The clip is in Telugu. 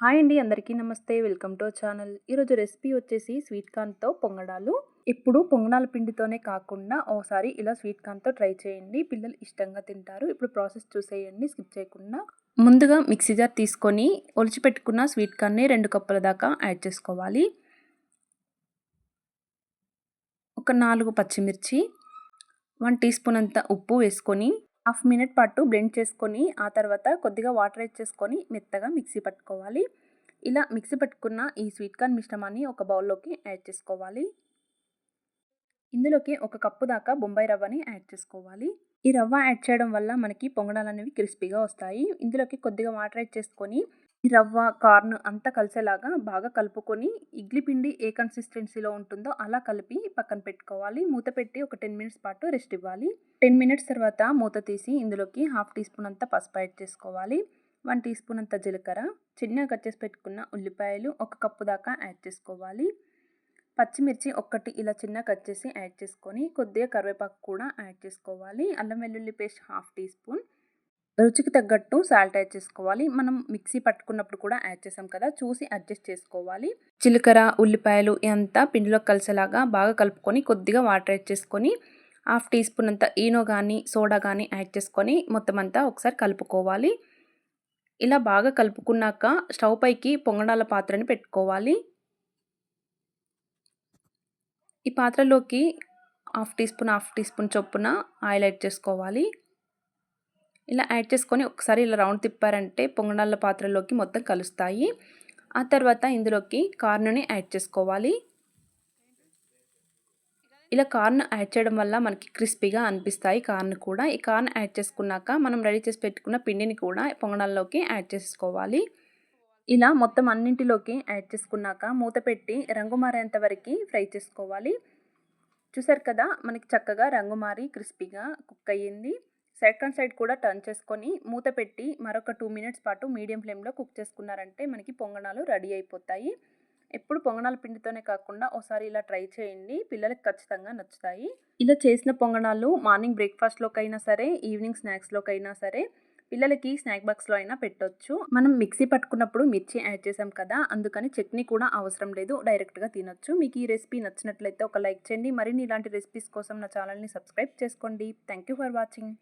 హాయ్ అండి అందరికీ నమస్తే. Welcome to channel. ఈరోజు రెసిపీ వచ్చేసి స్వీట్ కార్న్తో పొంగడాలు. ఇప్పుడు పొంగడాల పిండితోనే కాకుండా ఓసారి ఇలా స్వీట్ కార్న్తో ట్రై చేయండి. పిల్లలు ఇష్టంగా తింటారు. ఇప్పుడు ప్రాసెస్ చూసేయండి. స్కిప్ చేయకుండా. ముందుగా మిక్సీ జార్ తీసుకొని ఒలిచిపెట్టుకున్న స్వీట్ కార్న్ని రెండు కప్పుల దాకా యాడ్ చేసుకోవాలి. ఒక నాలుగు పచ్చిమిర్చి వన్ టీ స్పూన్ అంత ఉప్పు వేసుకొని హాఫ్ మినిట్ పాటు బ్లెండ్ చేసుకొని ఆ తర్వాత కొద్దిగా వాటర్ వేసేసుకొని చేసుకొని మెత్తగా మిక్సీ పట్టుకోవాలి. ఇలా మిక్సీ పట్టుకున్న ఈ స్వీట్ కార్న్ మిశ్రమాన్ని ఒక బౌల్లోకి యాడ్ చేసుకోవాలి. ఇందులోకి ఒక కప్పు దాకా బొంబాయి రవ్వని యాడ్ చేసుకోవాలి. ఈ రవ్వ యాడ్ చేయడం వల్ల మనకి పొంగడాలు అనేవి క్రిస్పీగా వస్తాయి. ఇందులోకి కొద్దిగా వాటర్ యాడ్ చేసుకొని రవ్వ కార్న్ అంతా కలిసేలాగా బాగా కలుపుకొని ఇడ్లీ పిండి ఏ కన్సిస్టెన్సీలో ఉంటుందో అలా కలిపి పక్కన పెట్టుకోవాలి. మూత పెట్టి ఒక టెన్ మినిట్స్ పాటు రెస్ట్ ఇవ్వాలి. టెన్ మినిట్స్ తర్వాత మూత తీసి ఇందులోకి హాఫ్ టీ స్పూన్ అంతా పసుపు యాడ్ చేసుకోవాలి. వన్ టీ స్పూన్ అంత జీలకర్ర చిన్నగా కట్ చేసి పెట్టుకున్న ఉల్లిపాయలు ఒక కప్పు దాకా యాడ్ చేసుకోవాలి. పచ్చిమిర్చి ఒక్కటి ఇలా చిన్న కట్ చేసి యాడ్ చేసుకొని కొద్దిగా కరివేపాకు కూడా యాడ్ చేసుకోవాలి. అల్లం వెల్లుల్లి పేస్ట్ హాఫ్ టీ స్పూన్. రుచికి తగ్గట్టు సాల్ట్ యాడ్ చేసుకోవాలి. మనం మిక్సీ పట్టుకున్నప్పుడు కూడా యాడ్ చేసాం కదా చూసి అడ్జస్ట్ చేసుకోవాలి. చిలకర ఉల్లిపాయలు అంతా పిండిలో కలిసేలాగా బాగా కలుపుకొని కొద్దిగా వాటర్ యాడ్ చేసుకొని హాఫ్ టీ స్పూన్ అంతా ఈనో కానీ సోడా కానీ యాడ్ చేసుకొని మొత్తం అంతా ఒకసారి కలుపుకోవాలి. ఇలా బాగా కలుపుకున్నాక స్టవ్ పైకి పొంగడాల పాత్రని పెట్టుకోవాలి. ఈ పాత్రలోకి half teaspoon half teaspoon చొప్పున ఆయిల్ యాడ్ చేసుకోవాలి. ఇలా యాడ్ చేసుకొని ఒకసారి ఇలా రౌండ్ తిప్పారంటే పొంగనాళ్ళ పాత్రలోకి మొత్తం కలుస్తాయి. ఆ తర్వాత ఇందులోకి కార్నుని యాడ్ చేసుకోవాలి. ఇలా కార్న్ యాడ్ చేయడం వల్ల మనకి క్రిస్పీగా అనిపిస్తాయి కార్న్ కూడా. ఈ కార్న్ యాడ్ చేసుకున్నాక మనం రెడీ చేసి పెట్టుకున్న పిండిని కూడా పొంగనాల్లోకి యాడ్ చేసుకోవాలి. ఇలా మొత్తం అన్నింటిలోకి యాడ్ చేసుకున్నాక మూత పెట్టి రంగు మారేంత వరకు ఫ్రై చేసుకోవాలి. చూసారు కదా మనకి చక్కగా రంగు మారి క్రిస్పీగా కుక్ అయ్యింది. సెకండ్ సైడ్ కూడా టర్న్ చేసుకొని మూత పెట్టి మరొక టూ మినిట్స్ పాటు మీడియం ఫ్లేమ్లో కుక్ చేసుకున్నారంటే మనకి పొంగనాలు రెడీ అయిపోతాయి. ఎప్పుడు పొంగనాల పిండితోనే కాకుండా ఒకసారి ఇలా ట్రై చేయండి. పిల్లలకి ఖచ్చితంగా నచ్చుతాయి. ఇలా చేసిన పొంగనాలు మార్నింగ్ బ్రేక్ఫాస్ట్లోకైనా సరే ఈవినింగ్ స్నాక్స్లోకైనా సరే పిల్లలకి స్నాక్ బాక్స్లో అయినా పెట్టొచ్చు. మనం మిక్సీ పట్టుకున్నప్పుడు మిర్చి యాడ్ చేసాం కదా అందుకని చట్నీ కూడా అవసరం లేదు. డైరెక్ట్గా తినొచ్చు. మీకు ఈ రెసిపీ నచ్చినట్లయితే ఒక లైక్ చేయండి. మరిన్ని ఇలాంటి రెసిపీస్ కోసం నా ఛానల్ని సబ్స్క్రైబ్ చేసుకోండి. Thank for watching.